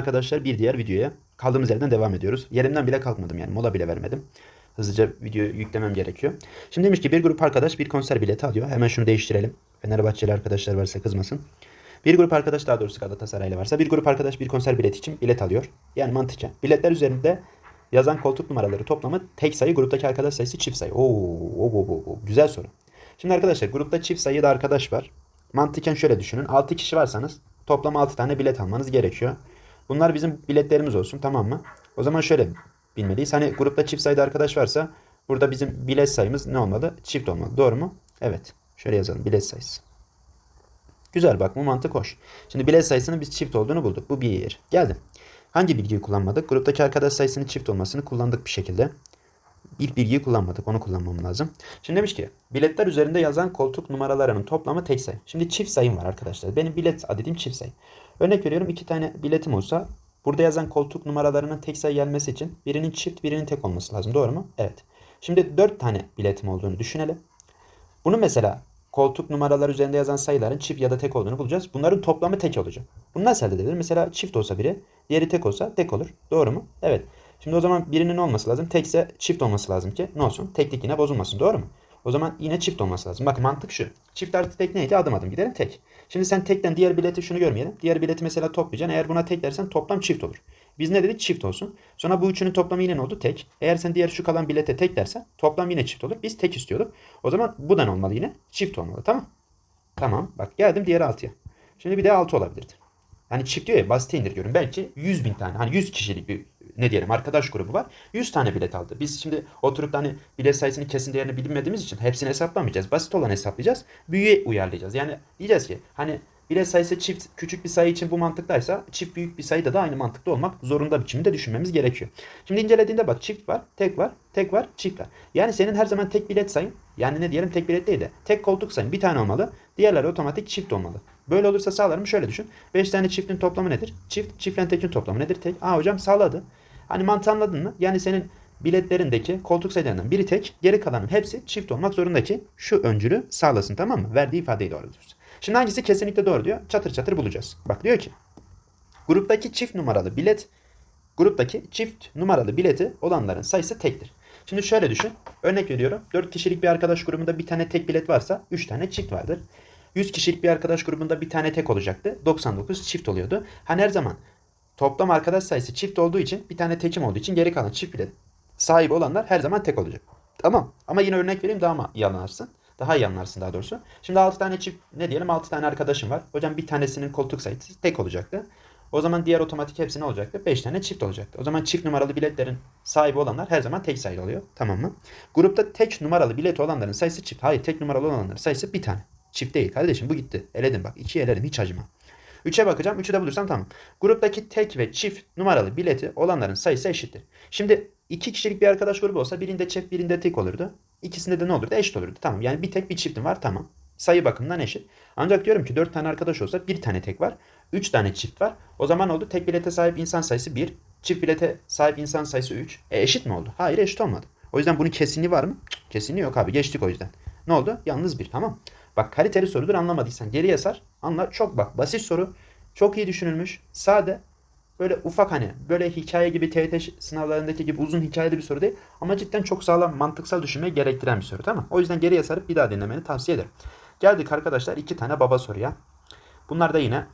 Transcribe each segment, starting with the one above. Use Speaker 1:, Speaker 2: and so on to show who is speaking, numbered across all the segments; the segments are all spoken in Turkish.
Speaker 1: Arkadaşlar bir diğer videoya kaldığımız yerden devam ediyoruz. Yerimden bile kalkmadım yani mola bile vermedim. Hızlıca video yüklemem gerekiyor. Şimdi demiş ki bir grup arkadaş bir konser bileti alıyor. Hemen şunu değiştirelim. Fenerbahçeli arkadaşlar varsa kızmasın. Bir grup arkadaş daha doğrusu Galatasaraylı varsa bir grup arkadaş bir konser bileti için bilet alıyor. Yani mantıken. Biletler üzerinde yazan koltuk numaraları toplamı tek sayı gruptaki arkadaş sayısı çift sayı. Oo, oo, oo, oo. güzel soru. Şimdi arkadaşlar grupta çift sayıda arkadaş var. Mantıken şöyle düşünün. 6 kişi varsanız toplam 6 tane bilet almanız gerekiyor. Bunlar bizim biletlerimiz olsun tamam mı? O zaman şöyle bilmeliyiz. Hani grupta çift sayıda arkadaş varsa burada bizim bilet sayımız ne olmalı? Çift olmalı. Doğru mu? Evet. Şöyle yazalım. Bilet sayısı. Güzel bak bu mantık hoş. Şimdi bilet sayısının biz çift olduğunu bulduk. Bu bir yer. Geldim. Hangi bilgiyi kullanmadık? Gruptaki arkadaş sayısının çift olmasını kullandık bir şekilde. İlk bilgiyi kullanmadık. Onu kullanmam lazım. Şimdi demiş ki biletler üzerinde yazan koltuk numaralarının toplamı tek sayı. Şimdi çift sayım var arkadaşlar. Benim bilet adedim çift sayı. Örnek veriyorum iki tane biletim olsa burada yazan koltuk numaralarının tek sayı gelmesi için birinin çift birinin tek olması lazım. Doğru mu? Evet. Şimdi dört tane biletim olduğunu düşünelim. Bunu mesela koltuk numaralar üzerinde yazan sayıların çift ya da tek olduğunu bulacağız. Bunların toplamı tek olacak. Bunu nasıl elde edilir? Mesela çift olsa biri, diğeri tek olsa tek olur. Doğru mu? Evet. Şimdi o zaman birinin olması lazım. Tekse çift olması lazım ki ne olsun? Teklik yine bozulmasın. Doğru mu? O zaman yine çift olması lazım. Bakın mantık şu. Çift artı tek neydi? Adım adım gidelim tek. Şimdi sen tekten diğer bileti şunu görmeyelim. Diğer bileti mesela toplayacaksın. Eğer buna tek dersen toplam çift olur. Biz ne dedik? Çift olsun. Sonra bu üçünün toplamı yine ne oldu? Tek. Eğer sen diğer şu kalan bilete tek dersen toplam yine çift olur. Biz tek istiyorduk. O zaman bu da ne olmalı yine? Çift olmalı. Tamam. Tamam. Bak geldim diğer 6'ya. Şimdi bir de 6 olabilirdi. Hani çift diyor ya basite indirgiyorum. Belki 100 bin tane hani 100 kişilik bir ne diyelim arkadaş grubu var. 100 tane bilet aldı. Biz şimdi oturup da hani bilet sayısını kesin değerini bilmediğimiz için hepsini hesaplamayacağız. Basit olan hesaplayacağız. Büyüğe uyarlayacağız. Yani diyeceğiz ki hani bilet sayısı çift küçük bir sayı için bu mantıktaysa çift büyük bir sayıda da aynı mantıkta olmak zorunda biçimde düşünmemiz gerekiyor. Şimdi incelediğinde bak çift var, tek var, tek var, çift var. Yani senin her zaman tek bilet sayın yani ne diyelim tek bilet değil de tek koltuk sayın bir tane olmalı. Diğerleri otomatik çift olmalı. Böyle olursa sağlarım şöyle düşün. 5 tane çiftin toplamı nedir? Çift, çiftle tekin toplamı nedir? Tek. Aa hocam sağladı. Hani mantığı anladın mı? Yani senin biletlerindeki koltuk sayılarından biri tek, geri kalanın hepsi çift olmak zorunda ki şu öncülü sağlasın tamam mı? Verdiği ifadeyi doğru diyorsun. Şimdi hangisi kesinlikle doğru diyor? Çatır çatır bulacağız. Bak diyor ki gruptaki çift numaralı bilet gruptaki çift numaralı bileti olanların sayısı tektir. Şimdi şöyle düşün. Örnek veriyorum. 4 kişilik bir arkadaş grubunda bir tane tek bilet varsa 3 tane çift vardır. 100 kişilik bir arkadaş grubunda bir tane tek olacaktı. 99 çift oluyordu. Hani her zaman toplam arkadaş sayısı çift olduğu için bir tane tekim olduğu için geri kalan çift bilet sahibi olanlar her zaman tek olacak. Tamam. Ama yine örnek vereyim daha mı iyi anlarsın. Daha iyi anlarsın daha doğrusu. Şimdi 6 tane çift ne diyelim 6 tane arkadaşım var. Hocam bir tanesinin koltuk sayısı tek olacaktı. O zaman diğer otomatik hepsi ne olacaktı? 5 tane çift olacaktı. O zaman çift numaralı biletlerin sahibi olanlar her zaman tek sayılı oluyor. Tamam mı? Grupta tek numaralı bilet olanların sayısı çift. Hayır tek numaralı olanların sayısı bir tane. Çift değil kardeşim bu gitti. Eledim bak. 2'yi eledim hiç acıma. 3'e bakacağım. 3'ü de bulursam tamam. Gruptaki tek ve çift numaralı bileti olanların sayısı eşittir. Şimdi iki kişilik bir arkadaş grubu olsa birinde çift birinde tek olurdu. İkisinde de ne olurdu? Eşit olurdu. Tamam yani bir tek bir çiftim var tamam. Sayı bakımından eşit. Ancak diyorum ki 4 tane arkadaş olsa bir tane tek var. 3 tane çift var. O zaman oldu tek bilete sahip insan sayısı 1. Çift bilete sahip insan sayısı 3. E eşit mi oldu? Hayır eşit olmadı. O yüzden bunun kesinliği var mı? Cık, kesinliği yok abi. Geçtik o yüzden. Ne oldu? Yalnız bir. Tamam. Bak kaliteli sorudur anlamadıysan geriye sar. Anla çok bak basit soru. Çok iyi düşünülmüş. Sade. Böyle ufak hani böyle hikaye gibi TYT sınavlarındaki gibi uzun hikayeli bir soru değil. Ama cidden çok sağlam mantıksal düşünmeyi gerektiren bir soru tamam O yüzden geriye sarıp bir daha dinlemeni tavsiye ederim. Geldik arkadaşlar iki tane baba soruya. Bunlar da yine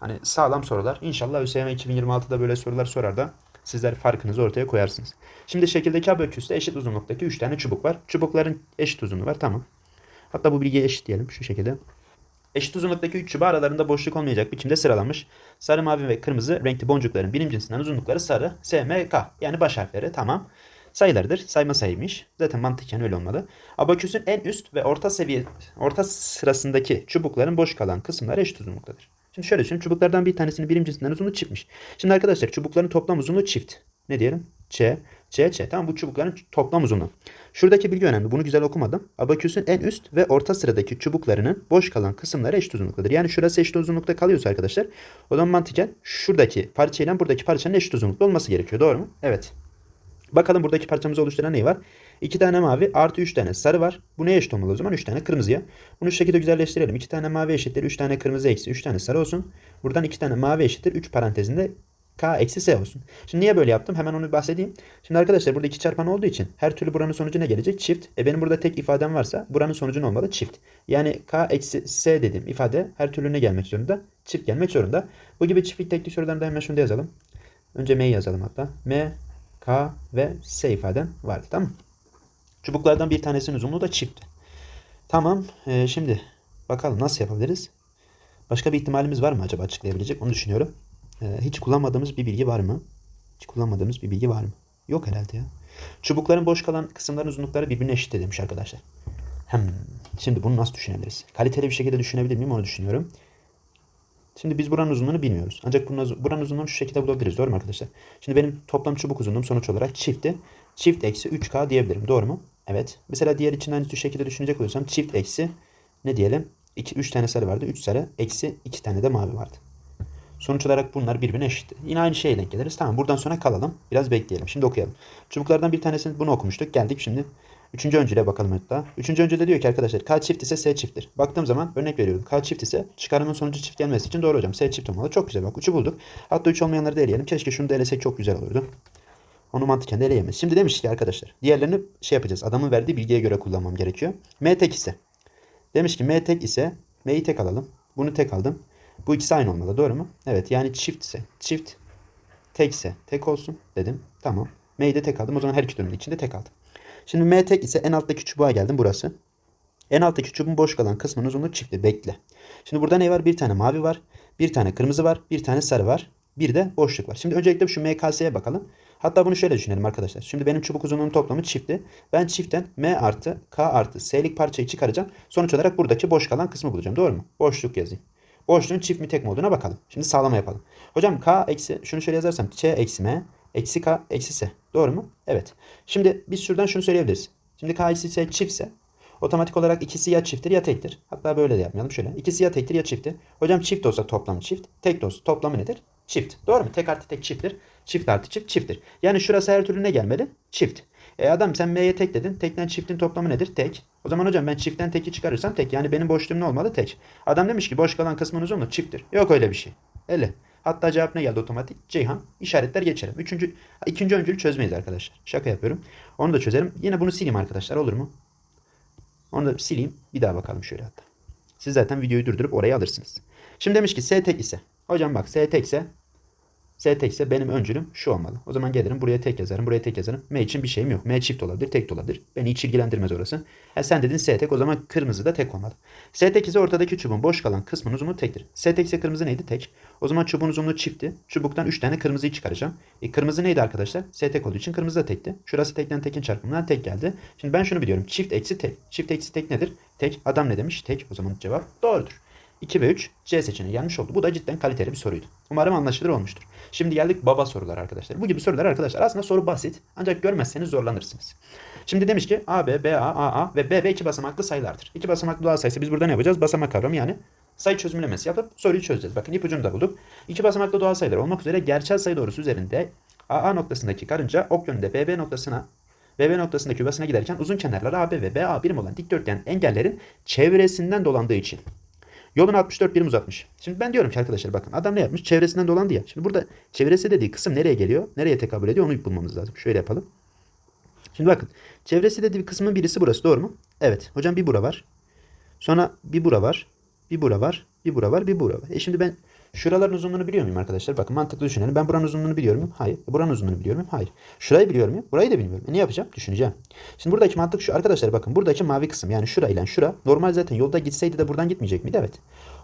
Speaker 1: hani sağlam sorular. İnşallah ÖSYM 2026'da böyle sorular sorar da sizler farkınızı ortaya koyarsınız. Şimdi şekildeki abaküste eşit uzunluktaki 3 tane çubuk var. Çubukların eşit uzunluğu var tamam. Hatta bu bilgiye eşit diyelim şu şekilde. Eşit uzunluktaki 3 çubuğu aralarında boşluk olmayacak biçimde sıralanmış. Sarı, mavi ve kırmızı renkli boncukların birim cinsinden uzunlukları sarı, S, M, K. Yani baş harfleri tamam. Sayılardır. Sayma sayıymış. Zaten mantıken öyle olmalı. Abaküsün en üst ve orta seviye orta sırasındaki çubukların boş kalan kısımları eşit uzunluktadır. Şimdi şöyle düşünün. Çubuklardan bir tanesinin birim cinsinden uzunluğu çiftmiş. Şimdi arkadaşlar çubukların toplam uzunluğu çift. Ne diyelim? Ç, Ç. Tamam bu çubukların toplam uzunluğu. Şuradaki bilgi önemli. Bunu güzel okumadım. Abaküsün en üst ve orta sıradaki çubuklarının boş kalan kısımları eşit uzunluktadır. Yani şurası eşit uzunlukta kalıyorsa arkadaşlar o zaman mantıken şuradaki parçayla buradaki parçanın eşit uzunlukta olması gerekiyor. Doğru mu? Evet. Bakalım buradaki parçamızı oluşturan ne var? 2 tane mavi artı 3 tane sarı var. Bu neye eşit olmalı o zaman? 3 tane kırmızıya. Bunu şu şekilde güzelleştirelim. 2 tane mavi eşittir 3 tane kırmızı eksi 3 tane sarı olsun. Buradan 2 tane mavi eşittir 3 parantezinde K eksi S olsun. Şimdi niye böyle yaptım? Hemen onu bahsedeyim. Şimdi arkadaşlar burada iki çarpan olduğu için her türlü buranın sonucu ne gelecek? Çift. E benim burada tek ifadem varsa buranın sonucu ne olmalı? Çift. Yani K eksi S dediğim ifade her türlü ne gelmek zorunda? Çift gelmek zorunda. Bu gibi çiftlik tekli sorularında hemen şunu da yazalım. Önce M'yi yazalım hatta. M, K ve S ifaden vardı tamam? Çubuklardan bir tanesinin uzunluğu da çift. Tamam. e, şimdi bakalım nasıl yapabiliriz? Başka bir ihtimalimiz var mı acaba açıklayabilecek? Onu düşünüyorum. E, hiç kullanmadığımız bir bilgi var mı? Hiç kullanmadığımız bir bilgi var mı? Yok herhalde ya. Çubukların boş kalan kısımların uzunlukları birbirine eşit demiş arkadaşlar. Hem şimdi bunu nasıl düşünebiliriz? Kaliteli bir şekilde düşünebilir miyim onu düşünüyorum. Şimdi biz buranın uzunluğunu bilmiyoruz. Ancak buranın uzunluğunu şu şekilde bulabiliriz. Doğru mu arkadaşlar? Şimdi benim toplam çubuk uzunluğum sonuç olarak çiftti. Çift eksi 3K diyebilirim. Doğru mu? Evet. Mesela diğer için aynı şekilde düşünecek olursam çift eksi ne diyelim? 2, 3 tane sarı vardı. 3 sarı eksi 2 tane de mavi vardı. Sonuç olarak bunlar birbirine eşit. Yine aynı şeye denk geliriz. Tamam buradan sonra kalalım. Biraz bekleyelim. Şimdi okuyalım. Çubuklardan bir tanesini bunu okumuştuk. Geldik şimdi. Üçüncü öncüle bakalım hatta. Üçüncü öncüde diyor ki arkadaşlar K çift ise S çifttir. Baktığım zaman örnek veriyorum. K çift ise çıkarımın sonucu çift gelmesi için doğru hocam. S çift olmalı. Çok güzel bak. Üçü bulduk. Hatta üç olmayanları da eleyelim. Keşke şunu da elesek çok güzel olurdu. Onu mantıken de eleyemeyiz. Şimdi demiş ki arkadaşlar diğerlerini şey yapacağız. Adamın verdiği bilgiye göre kullanmam gerekiyor. M tek ise. Demiş ki M tek ise M'yi tek alalım. Bunu tek aldım. Bu ikisi aynı olmalı. Doğru mu? Evet. Yani çift ise çift tekse tek olsun dedim. Tamam. M'yi de tek aldım. O zaman her iki durumun içinde tek aldım. Şimdi M tek ise en alttaki çubuğa geldim burası. En alttaki çubuğun boş kalan kısmının uzunluğu çifti. Bekle. Şimdi burada ne var? Bir tane mavi var. Bir tane kırmızı var. Bir tane sarı var. Bir de boşluk var. Şimdi öncelikle şu MKS'ye bakalım. Hatta bunu şöyle düşünelim arkadaşlar. Şimdi benim çubuk uzunluğunun toplamı çifti. Ben çiftten M artı K artı S'lik parçayı çıkaracağım. Sonuç olarak buradaki boş kalan kısmı bulacağım. Doğru mu? Boşluk yazayım. Boşluğun çift mi tek mi olduğuna bakalım. Şimdi sağlama yapalım. Hocam K eksi şunu şöyle yazarsam Ç eksi M eksi K eksi S. Doğru mu? Evet. Şimdi biz şuradan şunu söyleyebiliriz. Şimdi K eksi S çiftse otomatik olarak ikisi ya çifttir ya tektir. Hatta böyle de yapmayalım şöyle. İkisi ya tektir ya çifttir. Hocam çift olsa toplamı çift. Tek de olsa toplamı nedir? Çift. Doğru mu? Tek artı tek çifttir. Çift artı çift çifttir. Yani şurası her türlü ne gelmeli? Çift. E adam sen M'ye tek dedin. Tekten çiftin toplamı nedir? Tek. O zaman hocam ben çiftten teki çıkarırsam tek. Yani benim boşluğum ne olmalı? Tek. Adam demiş ki boş kalan kısmın uzunluğu çifttir. Yok öyle bir şey. Öyle. Hatta cevap ne geldi otomatik? Ceyhan. İşaretler geçelim. Üçüncü, ikinci öncülü çözmeyiz arkadaşlar. Şaka yapıyorum. Onu da çözerim. Yine bunu sileyim arkadaşlar. Olur mu? Onu da sileyim. Bir daha bakalım şöyle hatta. Siz zaten videoyu durdurup oraya alırsınız. Şimdi demiş ki S tek ise. Hocam bak S tek ise S tek ise benim öncülüm şu olmalı. O zaman gelirim buraya tek yazarım. Buraya tek yazarım. M için bir şeyim yok. M çift olabilir. Tek de olabilir. Beni hiç ilgilendirmez orası. Ha, sen dedin S tek. O zaman kırmızı da tek olmalı. S tek ise ortadaki çubuğun boş kalan kısmının uzunluğu tektir. S tek ise kırmızı neydi? Tek. O zaman çubuğun uzunluğu çiftti. Çubuktan 3 tane kırmızıyı çıkaracağım. E, kırmızı neydi arkadaşlar? S tek olduğu için kırmızı da tekti. Şurası tekten tekin çarpımından tek geldi. Şimdi ben şunu biliyorum. Çift eksi tek. Çift eksi tek nedir? Tek. Adam ne demiş? Tek. O zaman cevap doğrudur. 2 ve 3 C seçeneği yanlış oldu. Bu da cidden kaliteli bir soruydu. Umarım anlaşılır olmuştur. Şimdi geldik baba sorular arkadaşlar. Bu gibi sorular arkadaşlar aslında soru basit ancak görmezseniz zorlanırsınız. Şimdi demiş ki AB, BA, AA ve BB iki basamaklı sayılardır. İki basamaklı doğal sayısı biz burada ne yapacağız? Basamak kavramı yani sayı çözümlemesi yapıp soruyu çözeceğiz. Bakın ipucunu da bulduk. İki basamaklı doğal sayılar olmak üzere gerçel sayı doğrusu üzerinde AA noktasındaki karınca ok yönünde BB noktasına BB noktasındaki yuvasına giderken uzun kenarları AB ve BA birim olan dikdörtgen engellerin çevresinden dolandığı için Yolunu 64 birim uzatmış. Şimdi ben diyorum ki arkadaşlar bakın adam ne yapmış? Çevresinden dolandı ya. Şimdi burada çevresi dediği kısım nereye geliyor? Nereye tekabül ediyor? Onu bulmamız lazım. Şöyle yapalım. Şimdi bakın. Çevresi dediği kısmın birisi burası. Doğru mu? Evet. Hocam bir bura var. Sonra bir bura var. Bir bura var. Bir bura var. Bir bura var. E şimdi ben şuraların uzunluğunu biliyor muyum arkadaşlar? Bakın mantıklı düşünelim. Ben buranın uzunluğunu biliyor muyum? Hayır. E buranın uzunluğunu biliyor muyum? Hayır. Şurayı biliyor muyum? Burayı da bilmiyorum. E ne yapacağım? Düşüneceğim. Şimdi buradaki mantık şu. Arkadaşlar bakın buradaki mavi kısım yani şurayla şura normal zaten yolda gitseydi de buradan gitmeyecek miydi? Evet.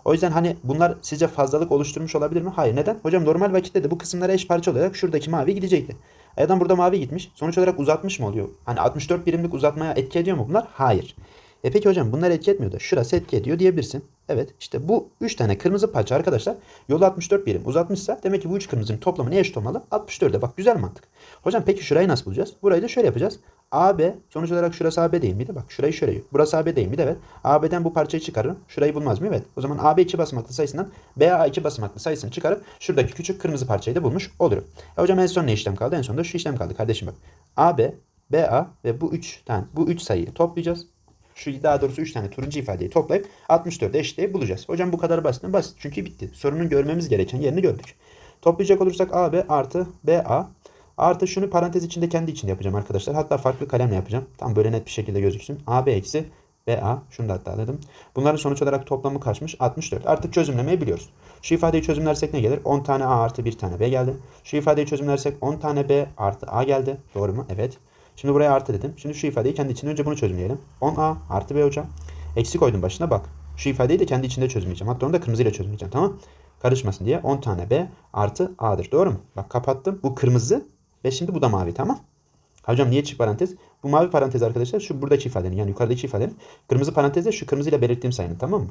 Speaker 1: O yüzden hani bunlar sizce fazlalık oluşturmuş olabilir mi? Hayır. Neden? Hocam normal vakitte de bu kısımlara eş parça olarak şuradaki mavi gidecekti. E Adam burada mavi gitmiş. Sonuç olarak uzatmış mı oluyor? Hani 64 birimlik uzatmaya etki ediyor mu bunlar? Hayır. E peki hocam bunlar etki etmiyor da şurası etki ediyor diyebilirsin. Evet işte bu 3 tane kırmızı parça arkadaşlar yolu 64 birim uzatmışsa demek ki bu 3 kırmızının toplamı ne eşit olmalı? 64'e bak güzel mantık. Hocam peki şurayı nasıl bulacağız? Burayı da şöyle yapacağız. AB sonuç olarak şurası AB değil miydi? Bak şurayı şöyle. Burası AB değil miydi? Evet. AB'den bu parçayı çıkarırım. Şurayı bulmaz mıyım? Evet. O zaman AB 2 basamaklı sayısından BA 2 basamaklı sayısını çıkarıp şuradaki küçük kırmızı parçayı da bulmuş olurum. E hocam en son ne işlem kaldı? En sonunda şu işlem kaldı kardeşim bak. AB, BA ve bu 3 tane bu 3 sayıyı toplayacağız. Şu daha doğrusu 3 tane turuncu ifadeyi toplayıp 64'e eşitleyip bulacağız. Hocam bu kadar basit mi? Basit çünkü bitti. Sorunun görmemiz gereken yerini gördük. Toplayacak olursak AB artı BA artı şunu parantez içinde kendi içinde yapacağım arkadaşlar. Hatta farklı kalemle yapacağım. Tam böyle net bir şekilde gözüksün. AB eksi BA şunu da hatta dedim. Bunların sonuç olarak toplamı kaçmış? 64. Artık çözümlemeyi biliyoruz. Şu ifadeyi çözümlersek ne gelir? 10 tane A artı 1 tane B geldi. Şu ifadeyi çözümlersek 10 tane B artı A geldi. Doğru mu? Evet. Şimdi buraya artı dedim. Şimdi şu ifadeyi kendi içinde önce bunu çözümleyelim. 10A artı B hocam. Eksi koydum başına bak. Şu ifadeyi de kendi içinde çözümleyeceğim. Hatta onu da kırmızıyla çözümleyeceğim tamam Karışmasın diye 10 tane B artı A'dır. Doğru mu? Bak kapattım. Bu kırmızı ve şimdi bu da mavi tamam. Hocam niye çift parantez? Bu mavi parantez arkadaşlar şu buradaki ifadenin yani yukarıdaki ifadenin. Kırmızı parantezde şu kırmızıyla belirttiğim sayının tamam mı?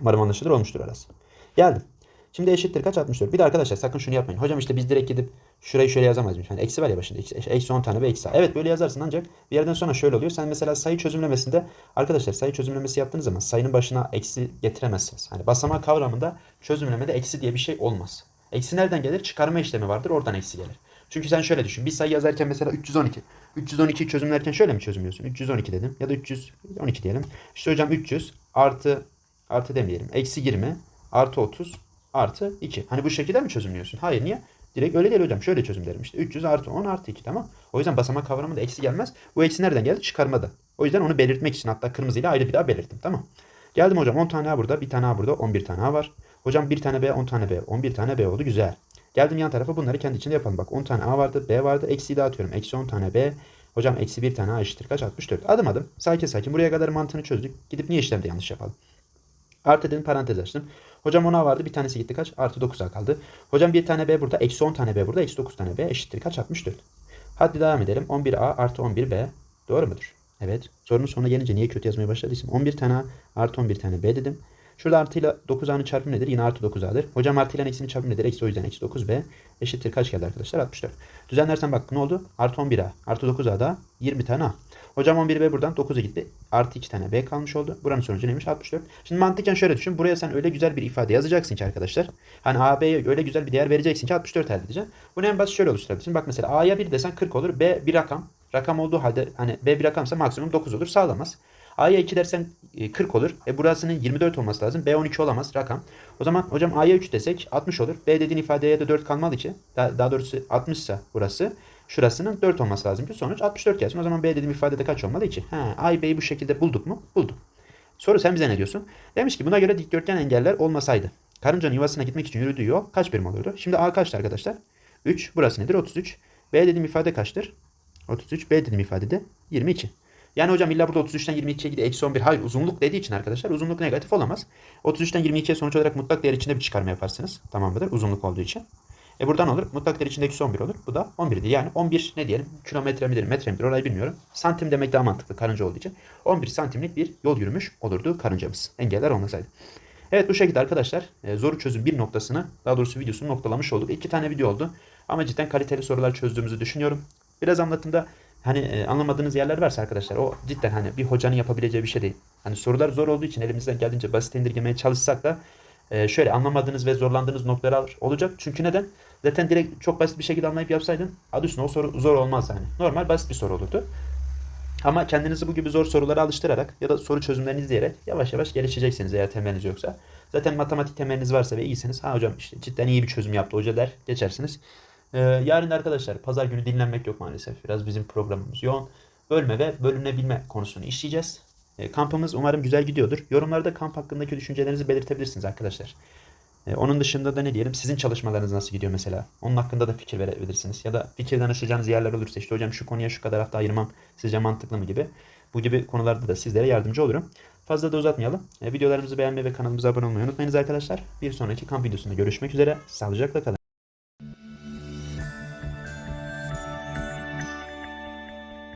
Speaker 1: Umarım anlaşılır olmuştur arası. Geldim. Şimdi eşittir kaç? 64. Bir de arkadaşlar sakın şunu yapmayın. Hocam işte biz direkt gidip şurayı şöyle yazamaz mıyız? Yani eksi var ya başında. Eksi, eksi 10 tane ve eksi. Evet böyle yazarsın ancak bir yerden sonra şöyle oluyor. Sen mesela sayı çözümlemesinde arkadaşlar sayı çözümlemesi yaptığınız zaman sayının başına eksi getiremezsiniz. Hani basamak kavramında çözümlemede eksi diye bir şey olmaz. Eksi nereden gelir? Çıkarma işlemi vardır. Oradan eksi gelir. Çünkü sen şöyle düşün. Bir sayı yazarken mesela 312. 312'yi çözümlerken şöyle mi çözümlüyorsun? 312 dedim. Ya da 312 diyelim. İşte hocam 300 artı artı demeyelim. Eksi 20 artı 30 artı 2. Hani bu şekilde mi çözümlüyorsun? Hayır niye? Direkt öyle değil hocam. Şöyle çözümlerim işte. 300 artı 10 artı 2 tamam. O yüzden basamak kavramında eksi gelmez. Bu eksi nereden geldi? Çıkarmada. O yüzden onu belirtmek için hatta kırmızıyla ayrı bir daha belirttim. Tamam. Geldim hocam 10 tane A burada. Bir tane A burada. 11 tane A var. Hocam bir tane B 10 tane B. 11 tane B oldu. Güzel. Geldim yan tarafa bunları kendi içinde yapalım. Bak 10 tane A vardı. B vardı. Eksiyi dağıtıyorum. Eksi 10 tane B. Hocam eksi 1 tane A eşittir kaç? 64. Adım adım. Sakin sakin. Buraya kadar mantığını çözdük. Gidip niye işlemde yanlış yapalım? Artı dedim parantez açtım. Hocam 10A vardı. Bir tanesi gitti kaç? Artı 9A kaldı. Hocam bir tane B burada. Eksi 10 tane B burada. Eksi 9 tane B eşittir kaç? 64. Hadi devam edelim. 11A artı 11B. Doğru mudur? Evet. Sorunun sonuna gelince niye kötü yazmaya başladıysam. 11 tane A artı 11 tane B dedim. Şurada artıyla 9A'nın çarpımı nedir? Yine artı 9A'dır. Hocam artıyla eksinin çarpımı nedir? Eksi o yüzden eksi 9B eşittir kaç geldi arkadaşlar? 64. Düzenlersen bak ne oldu? Artı 11A artı 9A'da 20 tane A. Hocam 11B buradan 9'a gitti. Artı 2 tane B kalmış oldu. Buranın sonucu neymiş? 64. Şimdi mantıken şöyle düşün. Buraya sen öyle güzel bir ifade yazacaksın ki arkadaşlar. Hani AB'ye öyle güzel bir değer vereceksin ki 64 elde edeceksin. Bunu en basit şöyle oluşturabilirsin. Bak mesela A'ya 1 desen 40 olur. B bir rakam. Rakam olduğu halde hani B bir rakamsa maksimum 9 olur. Sağlamaz. A'ya 2 dersen e, 40 olur. E burasının 24 olması lazım. B 12 olamaz rakam. O zaman hocam A'ya 3 desek 60 olur. B dediğin ifadeye de 4 kalmalı ki. Daha, daha doğrusu 60 ise burası. Şurasının 4 olması lazım ki sonuç 64 gelsin. O zaman B dediğim ifadede kaç olmalı? 2. Ha, A, B'yi bu şekilde bulduk mu? Bulduk. Soru sen bize ne diyorsun? Demiş ki buna göre dikdörtgen engeller olmasaydı. Karıncanın yuvasına gitmek için yürüdüğü yol kaç birim olurdu? Şimdi A kaçtı arkadaşlar? 3. Burası nedir? 33. B dediğim ifade kaçtır? 33. B dediğim ifade de 22. Yani hocam illa burada 33'ten 22'ye gidiyor. Eksi 11. Hayır uzunluk dediği için arkadaşlar uzunluk negatif olamaz. 33'ten 22'ye sonuç olarak mutlak değer içinde bir çıkarma yaparsınız. Tamam mıdır? Uzunluk olduğu için. E buradan olur. Mutlak değer içinde eksi 11 olur. Bu da 11'dir. Yani 11 ne diyelim? Kilometre midir? Metre midir? Orayı bilmiyorum. Santim demek daha mantıklı karınca olduğu için. 11 santimlik bir yol yürümüş olurdu karıncamız. Engeller olmasaydı. Evet bu şekilde arkadaşlar e, zoru çözüm bir noktasını daha doğrusu videosunu noktalamış olduk. İki tane video oldu. Ama cidden kaliteli sorular çözdüğümüzü düşünüyorum. Biraz anlatımda hani e, anlamadığınız yerler varsa arkadaşlar o cidden hani bir hocanın yapabileceği bir şey değil. Hani sorular zor olduğu için elimizden geldiğince basit indirgemeye çalışsak da e, şöyle anlamadığınız ve zorlandığınız noktalar olacak. Çünkü neden? Zaten direkt çok basit bir şekilde anlayıp yapsaydın adı üstüne o soru zor olmaz yani. Normal basit bir soru olurdu. Ama kendinizi bu gibi zor sorulara alıştırarak ya da soru çözümlerini izleyerek yavaş yavaş gelişeceksiniz eğer temeliniz yoksa. Zaten matematik temeliniz varsa ve iyisiniz. Ha hocam işte cidden iyi bir çözüm yaptı hoca der geçersiniz. Ee, yarın da arkadaşlar pazar günü dinlenmek yok maalesef. Biraz bizim programımız yoğun. Bölme ve bölünebilme konusunu işleyeceğiz. Ee, kampımız umarım güzel gidiyordur. Yorumlarda kamp hakkındaki düşüncelerinizi belirtebilirsiniz arkadaşlar. Ee, onun dışında da ne diyelim sizin çalışmalarınız nasıl gidiyor mesela? Onun hakkında da fikir verebilirsiniz. Ya da fikir danışacağınız yerler olursa işte hocam şu konuya şu kadar hafta ayırmam sizce mantıklı mı gibi. Bu gibi konularda da sizlere yardımcı olurum. Fazla da uzatmayalım. Ee, videolarımızı beğenmeyi ve kanalımıza abone olmayı unutmayınız arkadaşlar. Bir sonraki kamp videosunda görüşmek üzere. Sağlıcakla kalın.